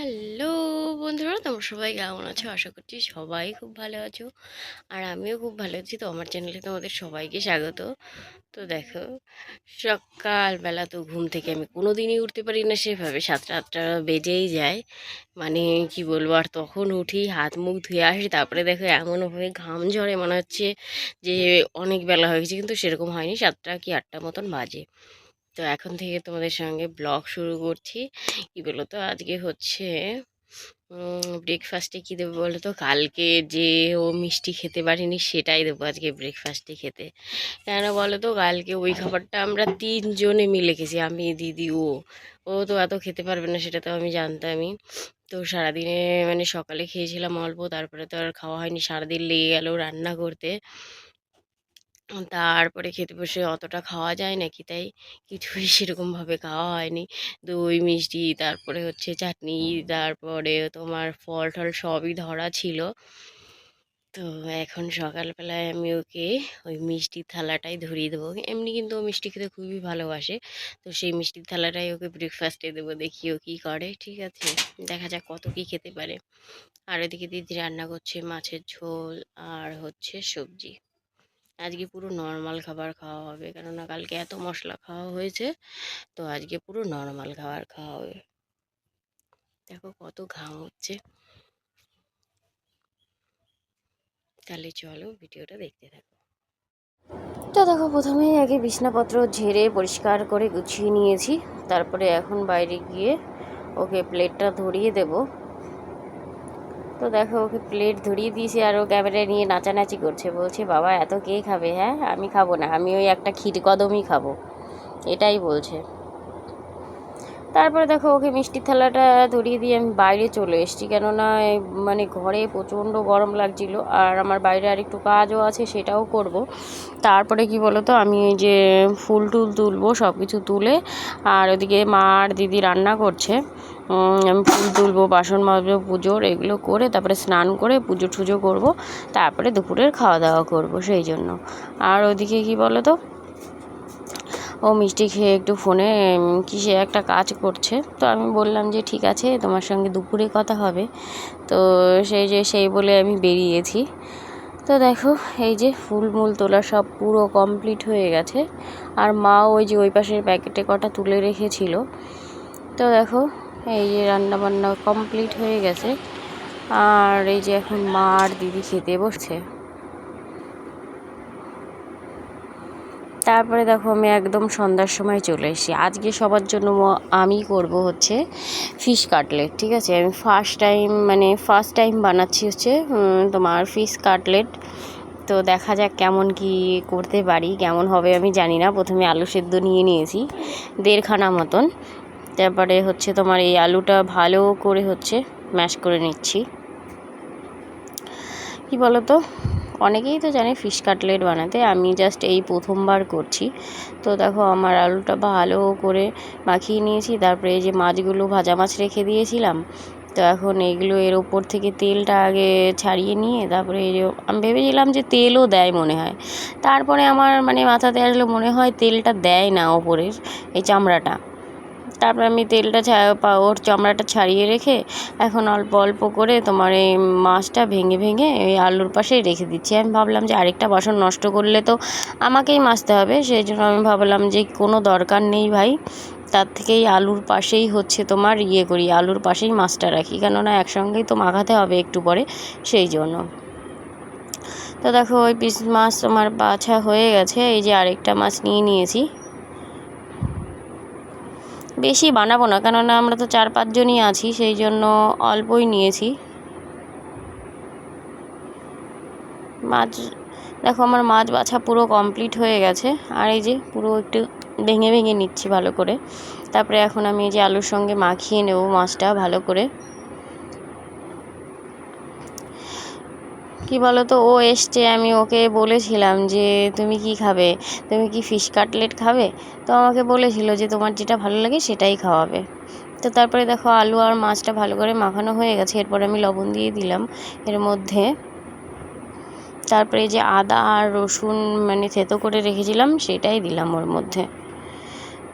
Hello বন্ধুরা, তোমরা সবাই কেমন আছো? আশা করছি সবাই খুব ভালো আছো। আর আমিও খুব ভালো আছি। তো আমার চ্যানেলে তোমাদের সবাইকে স্বাগত। তো দেখো, সকালবেলা তো ঘুম থেকে আমি কোনো দিনই উঠতে পারি না। সেভাবে সাতটা আটটা বেজেই যায়। মানে কি বলব, আর তখন উঠি, হাত মুখ ধুয়ে আসি। তারপরে দেখো এমনভাবে ঘাম ঝরে মনে হচ্ছে যে অনেক বেলা হয়ে গেছে, কিন্তু সেরকম হয়নি। সাতটা কি আটটা মতন বাজে। তো এখন থেকে তোমাদের সঙ্গে ব্লগ শুরু করছি। কি বলো তো আজকে হচ্ছে ব্রেকফাস্টে কী দেবো বলো তো কালকে যে ও মিষ্টি খেতে পারিনি সেটাই দেবো আজকে ব্রেকফাস্টে খেতে। কেন বলো তো কালকে ওই খাবারটা আমরা তিনজনে মিলে খেয়েছি, আমি, দিদি, ও। ও তো এত খেতে পারবে না সেটা তো আমি জানতামই। তো সারাদিনে মানে সকালে খেয়েছিলাম অল্প, তারপরে তো আর খাওয়া হয়নি, সারাদিন লেগে গেল রান্না করতে। তারপরে খেতে বসে অতটা খাওয়া যায় নাকি তাই কিছুই সেরকমভাবে খাওয়া হয়নি। দই, মিষ্টি, তারপরে হচ্ছে চাটনি, তারপরে তোমার ফল টল সবই ধরা ছিল। তো এখন সকালবেলায় আমি ওকে ওই মিষ্টির থালাটাই ধরিয়ে দেবো। এমনি কিন্তু ও মিষ্টি খেতে খুবই ভালোবাসে। তো সেই মিষ্টির থালাটাই ওকে ব্রেকফাস্টে দেবো, দেখি ও কী করে। ঠিক আছে, দেখা যাক কত কী খেতে পারে। আর ওদিকে দিদি রান্না করছে মাছের ঝোল আর হচ্ছে সবজি। আজকে পুরো নর্মাল খাবার খাওয়া হবে। কেননা কালকে এত মশলা খাওয়া হয়েছে, তো আজকে পুরো নর্মাল খাবার খাওয়া হবে। দেখো কত ঘাম হচ্ছে। তাহলে চলো ভিডিওটা দেখতে থাকো। তো দেখো প্রথমেই আগে বিছনাপত্র ঝেড়ে পরিষ্কার করে গুছিয়ে নিয়েছি। তারপরে এখন বাইরে গিয়ে ওকে প্লেটটা ধরিয়ে দেবো। তো দেখো, ওকে প্লেট ধরিয়ে দিয়েছে আর ও ক্যামেরা নিয়ে নাচানাচি করছে। বলছে, বাবা, এত কে খাবে হ্যাঁ? আমি খাব না। আমি ওই একটা ক্ষীর কদমই খাব। এটাই বলছে। তারপরে দেখো ওকে মিষ্টির থালাটা ধরিয়ে দিয়ে আমি বাইরে চলে এসেছি। কেননা মানে ঘরে প্রচণ্ড গরম লাগছিল আর আমার বাইরে আর একটু কাজও আছে, সেটাও করব। তারপরে কি বলো তো আমি এই যে ফুল টুল তুলবো সব কিছু তুলে আর ওদিকে মা আর দিদি রান্না করছে। আমি ফুল তুলবো, বাসন মাজবো পুজোর এগুলো করে তারপরে স্নান করে পুজো টুজো করব। তারপরে দুপুরের খাওয়া দাওয়া করব, সেই জন্য। আর ওদিকে কি বলো তো ও মিষ্টি খেয়ে একটু ফোনে কিসে একটা কাজ করছে। তো আমি বললাম যে, ঠিক আছে, তোমার সঙ্গে দুপুরে কথা হবে। তো সেই যে, সেই বলে আমি বেরিয়েছি। তো দেখো, এই যে, ফুল মূল তোলা সব পুরো কমপ্লিট হয়ে গেছে। আর মা ওই যে, ওই পাশের প্যাকেটে কটা তুলে রেখেছিল। তো দেখো, এই যে রান্না বান্না কমপ্লিট হয়ে গেছে। আর এই যে, এখন মা আর দিদি খেতে বসছে। তারপরে দেখো আমি একদম সন্ধ্যার সময় চলে এসেছি। আজকে সবার জন্য আমি করব হচ্ছে ফিশ কাটলেট ঠিক আছে? আমি ফার্স্ট টাইম মানে ফার্স্ট টাইম বানাচ্ছি হচ্ছে তোমার ফিশ কাটলেট তো দেখা যাক কেমন কি করতে পারি, কেমন হবে আমি জানি না। প্রথমে আলু সেদ্ধ নিয়ে নিয়েছি, দেড়খানা মতন। তারপরে হচ্ছে তোমার এই আলুটা ভালো করে হচ্ছে ম্যাশ করে নিচ্ছি। কি বলো তো অনেকেই তো জানে ফিশ কাটলেট বানাতে, আমি জাস্ট এই প্রথমবার করছি। তো দেখো আমার আলুটা ভালো করে মাখিয়ে নিয়েছি, তারপরে এই যে মাছগুলো ভাজা মাছ রেখে দিয়েছিলাম, তো এখন এইগুলো এর ওপর থেকে তেলটা আগে ছাড়িয়ে নিয়ে, তারপরে এই যে আমি ভেবেছিলাম যে তেলও দেয় মনে হয়। তারপরে আমার মানে মাথাতে আসলে মনে হয় তেলটা দেয় না ওপরের এই চামড়াটা। তারপর আমি তেলটা ওর চামড়াটা ছাড়িয়ে রেখে এখন অল্প অল্প করে তোমার এই মাছটা ভেঙে ভেঙে ওই আলুর পাশেই রেখে দিচ্ছি। আমি ভাবলাম যে আরেকটা বাসন নষ্ট করলে তো আমাকেই মাজতে হবে, সেই জন্য আমি ভাবলাম যে কোনো দরকার নেই ভাই। তার থেকেই আলুর পাশেই হচ্ছে তোমার ইয়ে করি, আলুর পাশেই মাছটা রাখি, কেননা একসঙ্গেই তো মাখাতে হবে একটু পরে, সেই জন্য। তো দেখো ওই পিস মাছ তোমার বাছা হয়ে গেছে, এই যে আরেকটা মাছ নিয়ে নিয়েছি। বেশি বানাবো না, কেননা আমরা তো চার পাঁচজনই আছি, সেই জন্য অল্পই নিয়েছি। মাছ, দেখো আমার মাছ বাছা পুরো কমপ্লিট হয়ে গেছে, আর এই যে পুরো একটু ভেঙে ভেঙে নিচ্ছি ভালো করে। তারপরে এখন আমি এই যে আলুর সঙ্গে মাখিয়ে নেব মাছটা ভালো করে। কি বলো তো ও এসছে, আমি ওকে বলেছিলাম যে, তুমি কি খাবে? তুমি কি ফিশ কাটলেট খাবে? তো আমাকে বলেছিল যে, তোমার যেটা ভালো লাগে সেটাই খাওয়াবে। তো তারপরে দেখো আলু আর মাছটা ভালো করে মাখানো হয়ে গেছে। এরপর আমি লবণ দিয়ে দিলাম এর মধ্যে। তারপরে যে আদা আর রসুন মানে থেতো করে রেখেছিলাম, সেটাই দিলাম ওর মধ্যে।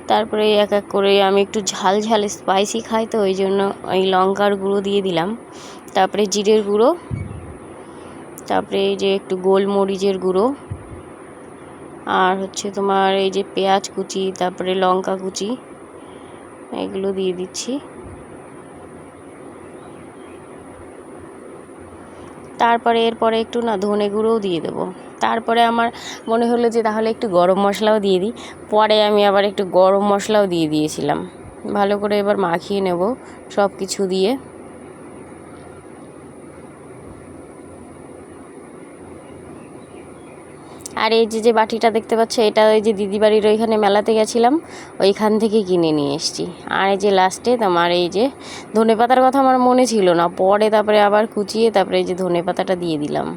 তারপরে এক এক করে আমি একটু ঝাল ঝাল স্পাইসি খাই তো, ওই জন্য ওই লঙ্কার গুঁড়ো দিয়ে দিলাম। তারপরে জিরের গুঁড়ো। তারপরে এই যে একটু গোলমরিচের গুঁড়ো, আর হচ্ছে তোমার এই যে পেঁয়াজ কুচি, তারপরে লঙ্কা কুচি, এগুলো দিয়ে দিচ্ছি। তারপরে এরপরে একটু না ধনে গুঁড়োও দিয়ে দেবো। তারপরে আমার মনে হলো যে তাহলে একটু গরম মশলাও দিয়ে দিই। পরে আমি আবার একটু গরম মশলাও দিয়ে দিয়েছিলাম। ভালো করে এবার মাখিয়ে নেব সব কিছু দিয়ে। আর এই যে যে বাটিটা দেখতে পাচ্ছ, এটা ওই যে দিদি বাড়ির ওইখানে মেলাতে গেছিলাম, ওইখান থেকে কিনে নিয়ে এসছি। আর এই যে লাস্টে তোমার এই যে ধনে পাতার কথা আমার মনে ছিল না, পরে তারপরে আবার কুচিয়ে তারপরে এই যে ধনে পাতাটা দিয়ে দিলাম।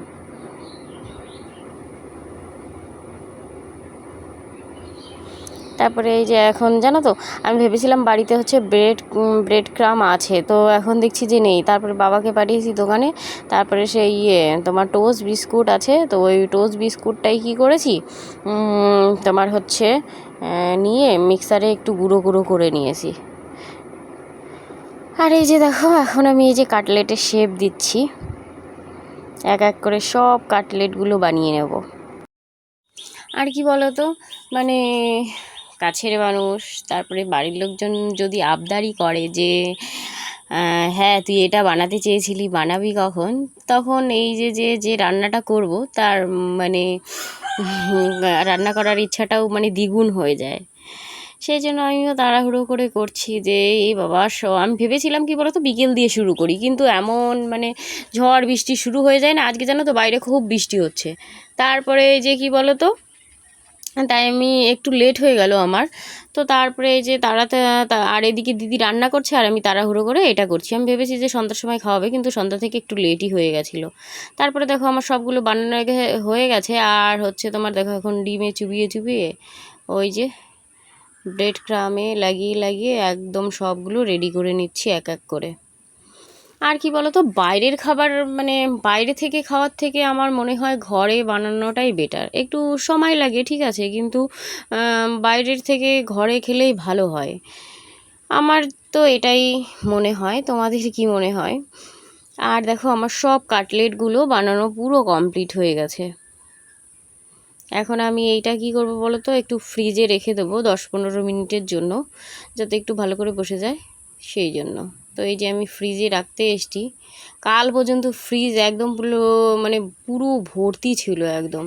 তারপরে এই যে এখন জানো তো, আমি ভেবেছিলাম বাড়িতে হচ্ছে ব্রেড ব্রেড ক্রাম আছে। তো এখন দেখছি যে নেই। তারপরে বাবাকে পাঠিয়েছি দোকানে। তারপরে সেই ইয়ে তোমার টোস্ট বিস্কুট আছে। তো ওই টোস্ট বিস্কুটটাই কী করেছি? তোমার হচ্ছে নিয়ে মিক্সারে একটু গুঁড়ো গুঁড়ো করে নিয়েছি। আর এই যে দেখো, এখন আমি এই যে কাটলেটের শেপ দিচ্ছি। এক এক করে সব কাটলেটগুলো বানিয়ে নেব। আর কি বলো তো মানে কাছের মানুষ, তারপরে বাড়ির লোকজন যদি আবদারি করে যে হ্যাঁ তুই এটা বানাতে চেয়েছিলি, বানাবি কখন? তখন এই যে যে যে রান্নাটা করব, তার মানে রান্না করার ইচ্ছাটাও মানে দ্বিগুণ হয়ে যায়। সেই জন্য আমিও তাড়াহুড়ো করে করছি যে, এই বাবা আমি ভেবেছিলাম কি বলতো, বিকেল দিয়ে শুরু করি, কিন্তু এমন মানে ঝড়, বৃষ্টি শুরু হয়ে যায় না, আজকে জানো তো বাইরে খুব বৃষ্টি হচ্ছে। তারপরে যে, কি বলো তো তাই আমি একটু লেট হয়ে গেল আমার। তো তারপরে যে তাড়াতে আর এদিকে দিদি রান্না করছে আর আমি তাড়াহুড়ো করে এটা করছি। আমি ভেবেছি যে সন্ধ্যার সময় খাওয়াবে, কিন্তু সন্ধ্যা থেকে একটু লেটই হয়ে গেছিল। তারপরে দেখো আমার সবগুলো বানানো হয়ে গেছে। আর হচ্ছে তোমার দেখো এখন ডিমে চুবিয়ে চুবিয়ে ওই যে ব্রেড ক্রামে লাগিয়ে লাগিয়ে একদম সবগুলো রেডি করে নিচ্ছি এক এক করে। আর কি বলতো, বাইরের খাবার মানে বাইরে থেকে খাওয়ার থেকে আমার মনে হয় ঘরে বানানোটাই বেটার একটু সময় লাগে, ঠিক আছে, কিন্তু বাইরের থেকে ঘরে খেলেই ভালো হয়। আমার তো এটাই মনে হয়, তোমাদের কি মনে হয়? আর দেখো, আমার সব কাটলেটগুলো বানানো পুরো কমপ্লিট হয়ে গেছে। এখন আমি এইটা কি করব বলো তো একটু ফ্রিজে রেখে দেবো দশ পনেরো মিনিটের জন্য, যাতে একটু ভালো করে বসে যায়, সেই জন্য। তো এই যে আমি ফ্রিজে রাখতে এসছি, কাল পর্যন্ত ফ্রিজ একদম পুরো মানে পুরো ভর্তি ছিল একদম।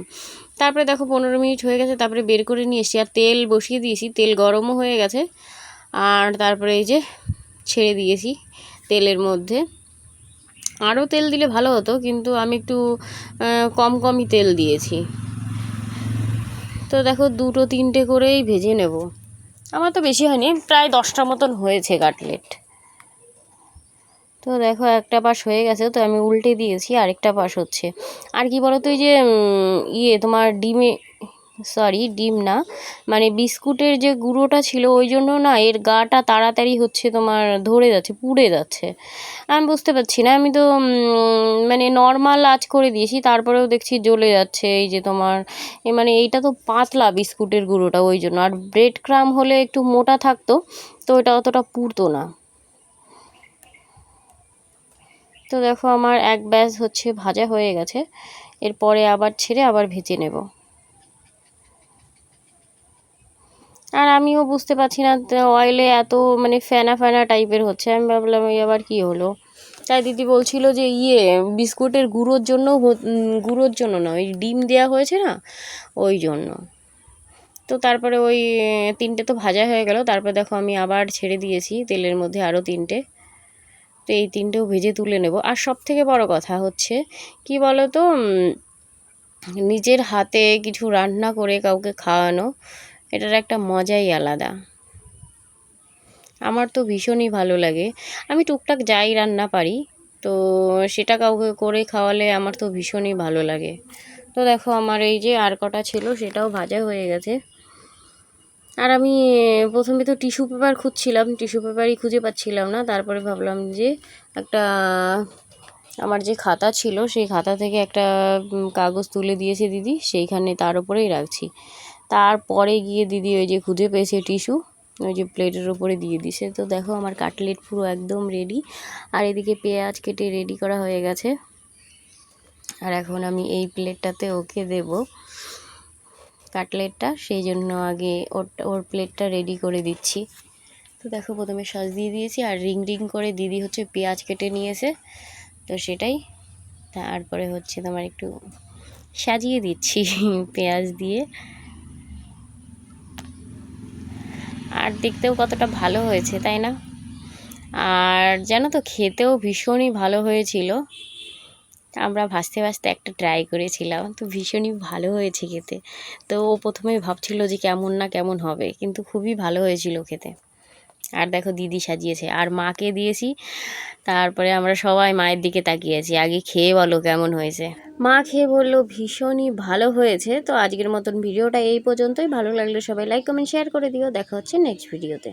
তারপরে দেখো পনেরো মিনিট হয়ে গেছে, তারপরে বের করে নিয়ে এসছি। আর তেল বসিয়ে দিয়েছি, তেল গরমও হয়ে গেছে। আর তারপরে এই যে ছেড়ে দিয়েছি তেলের মধ্যে। আরও তেল দিলে ভালো হতো, কিন্তু আমি একটু কম কমই তেল দিয়েছি। তো দেখো দুটো তিনটে করেই ভেজে নেব। আমার তো বেশি হয়নি, প্রায় দশটা মতন হয়েছে কাটলেট। তো দেখো একটা পাশ হয়ে গেছে, তো আমি উল্টে দিয়েছি, আরেকটা পাশ হচ্ছে। আর কি বলো তো এই যে ইয়ে তোমার ডিমে সরি ডিম না মানে বিস্কুটের যে গুঁড়োটা ছিল, ওই জন্য না এর গাটা তাড়াতাড়ি হচ্ছে তোমার ধরে যাচ্ছে, পুড়ে যাচ্ছে। আমি বুঝতে পারছি না, আমি তো মানে নর্মাল আঁচ করে দিয়েছি, তারপরেও দেখছি জ্বলে যাচ্ছে, এই যে তোমার মানে এইটা তো পাতলা বিস্কুটের গুঁড়োটা, ওই জন্য। আর ব্রেড ক্রাম হলে একটু মোটা থাকতো, তো এটা অতটা পুড়তো না। তো দেখো আমার এক ব্যাচ হচ্ছে ভাজা হয়ে গেছে। এরপরে আবার ছেড়ে আবার ভেজে নেব। আর আমিও বুঝতে পারছি না অয়েলে এত মানে ফেনা ফেনা টাইপের হচ্ছে। আমি ভাবলাম, এই আবার কি হলো? তাই দিদি বলছিল যে ইয়ে বিস্কুটের গুঁড়োর জন্য গুঁড়োর জন্য না, ওই ডিম দেওয়া হয়েছে না, ওই জন্য। তো তারপরে ওই, তিনটে তো ভাজা হয়ে গেল। তারপরে দেখো আমি আবার ছেড়ে দিয়েছি, তেলের মধ্যে আরও তিনটে। তো এই তিনটেও ভেজে তুলে নেব। আর সব থেকে বড় কথা হচ্ছে, কি বলো তো নিজের হাতে কিছু রান্না করে কাউকে খাওয়ানো, এটার একটা মজাই আলাদা। আমার তো ভীষণই ভালো লাগে। আমি টুকটাক যাই রান্না পারি, তো সেটা কাউকে করে খাওয়ালে আমার তো ভীষণই ভালো লাগে। তো দেখো, আমার এই যে আর কটা ছিল, সেটাও ভাজা হয়ে গেছে। আর আমি প্রথমে তো টিস্যু পেপার খুঁজছিলাম, টিস্যু পেপারই খুঁজে পাচ্ছিলাম না। তারপরে ভাবলাম যে একটা, আমার যে খাতা ছিল, সেই খাতা থেকে একটা কাগজ তুলে দিয়েছে দিদি, সেইখানে তার উপরেই রাখছি। তারপরে গিয়ে দিদি ওই যে খুঁজে পেয়েছে টিস্যু, ওই যে প্লেটের ওপরে দিয়ে দিছে তো দেখো আমার কাটলেট পুরো একদম রেডি আর এদিকে পেঁয়াজ কেটে রেডি করা হয়ে গেছে। আর এখন আমি এই প্লেটটাতে ওকে দেব। কাটলেটটা সেই জন্য আগে ওর ওর প্লেটটা রেডি করে দিচ্ছি। তো দেখো প্রথমে সস দিয়ে দিয়েছি, আর রিং রিং করে দিদি হচ্ছে পেঁয়াজ কেটে নিয়েছে। তো সেটাই, তারপরে হচ্ছে তোমার একটু সাজিয়ে দিচ্ছি পেঁয়াজ দিয়ে। আর দেখতেও কতটা ভালো হয়েছে, তাই না? আর জানো তো, খেতেও ভীষণই ভালো হয়েছিল। আমরা ভাসতে ভাসতে একটা ট্রাই করেছিলাম। তো ভীষণই ভালো হয়েছে খেতে। তো ও প্রথমে ভাবছিল যে কেমন না কেমন হবে, কিন্তু খুবই ভালো হয়েছিল খেতে। আর দেখো দিদি সাজিয়েছে। আর মাকে দিয়েছি, তারপরে আমরা সবাই মায়ের দিকে তাকিয়েছি। আগে খেয়ে বলো কেমন হয়েছে। মা খেয়ে বলল, ভীষণই ভালো হয়েছে। তো আজকের মতন ভিডিওটা এই পর্যন্তই। ভালো লাগলে সবাই লাইক কমেন্ট শেয়ার করে দিও। দেখা হচ্ছে নেক্সট ভিডিওতে